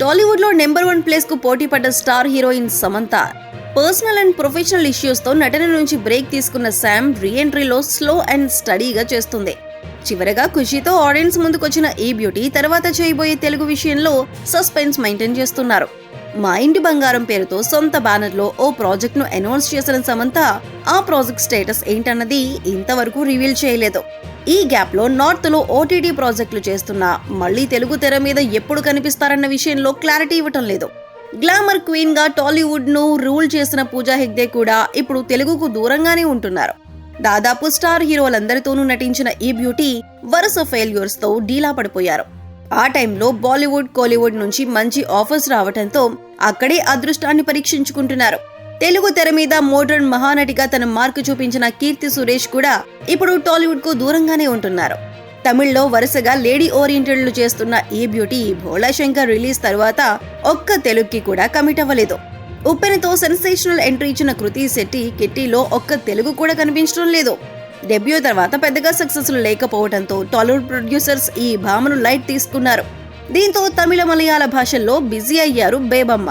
టాలీవుడ్లో number one ప్లేస్కు పోటీ పడ్డ star heroine Samantha. Personal and professional ఇష్యూస్తో నటన నుంచి బ్రేక్ తీసుకున్న శామ్ రీఎంట్రీలో స్లో అండ్ స్టడీగా చేస్తుంది. చివరగా ఖుషీతో ఆడియన్స్ ముందుకొచ్చిన ఈ బ్యూటీ తర్వాత చేయబోయే తెలుగు విషయంలో సస్పెన్స్ మెయింటైన్ చేస్తున్నారు. మా ఇంటి బంగారం పేరుతో సొంత బ్యానర్లో ఓ ప్రాజెక్ట్ను అనౌన్స్ చేసిన సమంత ఆ ప్రాజెక్ట్ స్టేటస్ ఏంటన్నది ఇంతవరకు రివీల్ చేయలేదు. ఈ గ్యాప్లో నార్త్లో ఓటీటీ ప్రాజెక్టులు చేస్తున్న మళ్ళీ తెలుగు తెర మీద ఎప్పుడు కనిపిస్తారన్న విషయంలో క్లారిటీ ఇవ్వటం లేదు. గ్లామర్ క్వీన్గా టాలీవుడ్ను రూల్ చేసిన పూజా హెగ్డే కూడా ఇప్పుడు తెలుగుకు దూరంగానే ఉంటున్నారు. దాదాపు స్టార్ హీరోలందరితోనూ నటించిన ఈ బ్యూటీ వరుస ఫెయిల్యూర్స్తో డీలా పడిపోయారు. ఆ టైంలో బాలీవుడ్ కోలీవుడ్ నుంచి మంచి ఆఫర్స్ రావటంతో అక్కడే అదృష్టాన్ని పరీక్షించుకుంటున్నారు. తెలుగు తెర మీద మోడర్న్ మహానటిగా తన మార్కు చూపించిన కీర్తి సురేష్ కూడా ఇప్పుడు టాలీవుడ్కు దూరంగానే ఉంటున్నారు. తమిళ్ళో వరుసగా లేడీ ఓరియంటెడ్లు చేస్తున్న ఈ బ్యూటీ భోళా శంకర్ రిలీజ్ తర్వాత ఒక్క తెలుగుకి కూడా కమిట్ అవ్వలేదు. ఉప్పెనతో సెన్సేషనల్ ఎంట్రీ ఇచ్చిన కృతి శెట్టి కిట్టీలో ఒక్క తెలుగు కూడా కనిపించడం లేదు. డెబ్యూ తర్వాత పెద్దగా సక్సెస్ లేకపోవడంతో టాలీవుడ్ ప్రొడ్యూసర్స్ ఈ భామను లైట్ తీసుకున్నారు. దీంతో తమిళ మలయాళ భాషల్లో బిజీ అయ్యారు బేబమ్మ.